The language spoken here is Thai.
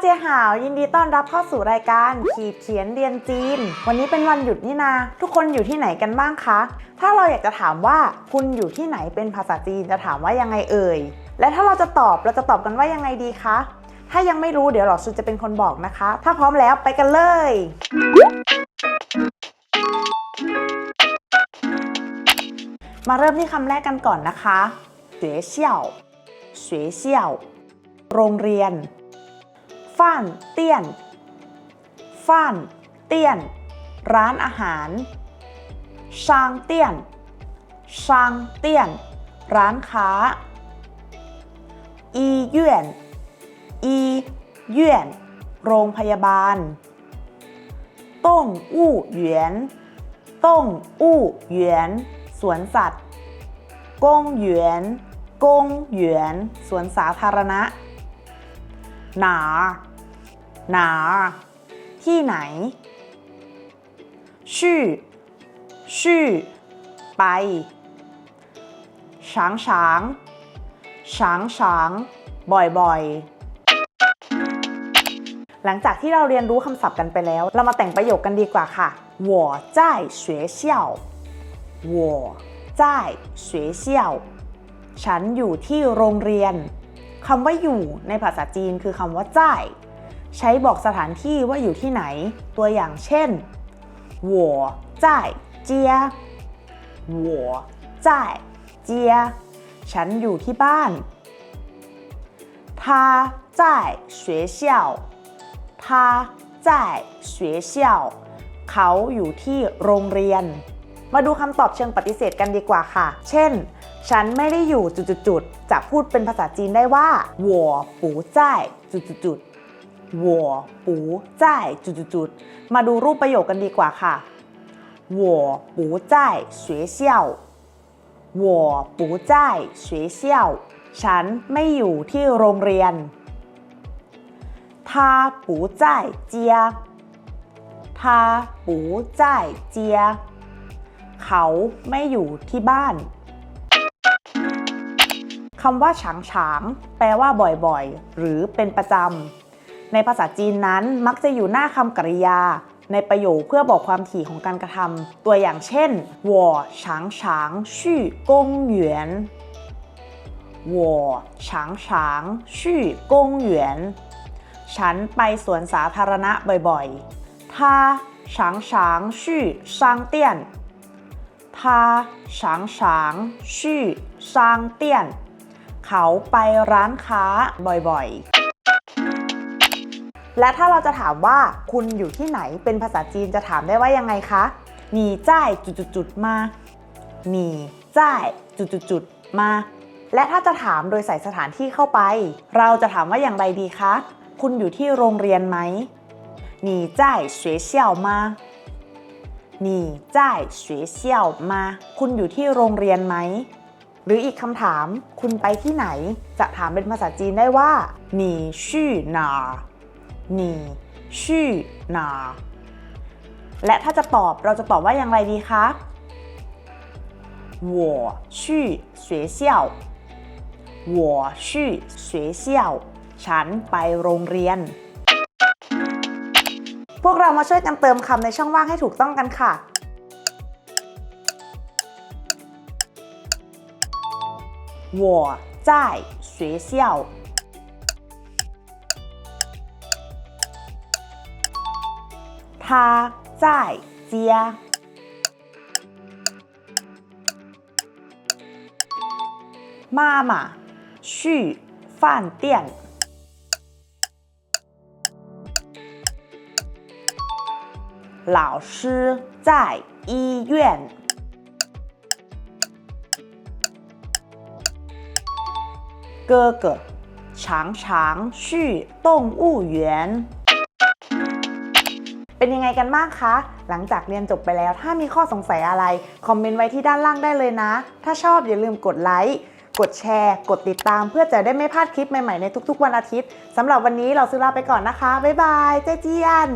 เจียหาวยินดีต้อนรับเข้าสู่รายการขีดเขียนเรียนจีน วันนี้เป็นวันหยุดนี่นา ทุกคนอยู่ที่ไหนกันบ้างคะ ถ้าเราอยากจะถามว่าคุณอยู่ที่ไหนเป็นภาษาจีนจะถามว่ายังไงเอ่ย และถ้าเราจะตอบเราจะตอบกันว่ายังไงดีคะ ถ้ายังไม่รู้เดี๋ยวหลอสุดจะเป็นคนบอกนะคะ ถ้าพร้อมแล้วไปกันเลยมาเริ่มที่คำแรกกันก่อนนะคะเสวยเซี่ยวเสวยเซี่ยว โรงเรียน ฟ่านเตี้ยนฟ่านเตี้ยน ร้านอาหารชางเตี้ยนชางเตี้ยน ร้านค้าอีเย่นอีเย่นโรงพยาบาลต้งอู้เหวียนต้งอู้เหวียนสวนสัตว์กงเหวียนกงเหวียนสวนสาธารณะหนา หนา ที่ไหน ชื่อ ชื่อ ไป ช้างช้าง ช้างช้าง บ่อยๆ หลังจากที่เราเรียนรู้คำศัพท์กันไปแล้ว เรามาแต่งประโยคกันดีกว่าค่ะ我在学校我在学校ฉันอยู่ที่โรงเรียน คำว่าอยู่ในภาษาจีนคือคำว่าจ่าย ใช้บอกสถานที่ว่าอยู่ที่ไหน ตัวอย่างเช่น我在家我在家ฉันอยู่ที่บ้าน他在学校他在学校เขาอยู่ที่โรงเรียน มาดูคำตอบเชิงปฏิเสธกันดีกว่าค่ะ เช่น ฉันไม่ได้อยู่จุดๆๆจะพูดเป็นภาษาจีนได้ว่า我不在จุดๆๆ 我不在จุดๆๆมาดูรูปประโยคกันดีกว่าค่ะ我不在学校我不在学校ฉันไม่อยู่ที่โรงเรียน他不在家他不在家เขาไม่อยู่ที่บ้าน คำว่าฉางฉางแปลว่าบ่อยๆ หรือเป็นประจำ ในภาษาจีนนั้นมักจะอยู่หน้าคำกริยา ในประโยคเพื่อบอกความถี่ของการกระทำ ตัวอย่างเช่น我常常去公园我常常去公园ฉันไปสวนสาธารณะบ่อยๆ他常常去商店他常常去商店เขาไปร้านค้าบ่อยๆ และถ้าเราจะถามว่าคุณอยู่ที่ไหนเป็นภาษาจีนจะถามได้ว่ายังไงคะหนีจ่ายจุดๆๆมาหนีจ่ายจุดๆๆมา และถ้าจะถามโดยใส่สถานที่เข้าไป เราจะถามว่าอย่างไรดีคะ คุณอยู่ที่โรงเรียนไหม你在学校吗你在学校吗คุณอยู่ที่โรงเรียนไหม หรืออีกคำถาม คุณไปที่ไหน จะถามเป็นภาษาจีนได้ว่า你 去哪儿你去哪儿และถ้าจะตอบเราจะตอบว่าอย่างไรดีคะ我去学校我去学校ฉันไปโรงเรียน พวกเรามาช่วยกันเติมคำในช่องว่างให้ถูกต้องกันค่ะ 我在学校。 他在家。妈妈去饭店。老师在医院。哥哥常常去动物园 เป็นยังไงกันบ้างคะ หลังจากเรียนจบไปแล้ว ถ้ามีข้อสงสัยอะไร คอมเมนต์ไว้ที่ด้านล่างได้เลยนะ ถ้าชอบอย่าลืมกดไลค์ กดแชร์ กดติดตาม เพื่อจะได้ไม่พลาดคลิปใหม่ๆในทุกๆ วันอาทิตย์สำหรับวันนี้เราซื้อลาไปก่อนนะคะ บ๊ายบายเจเจียน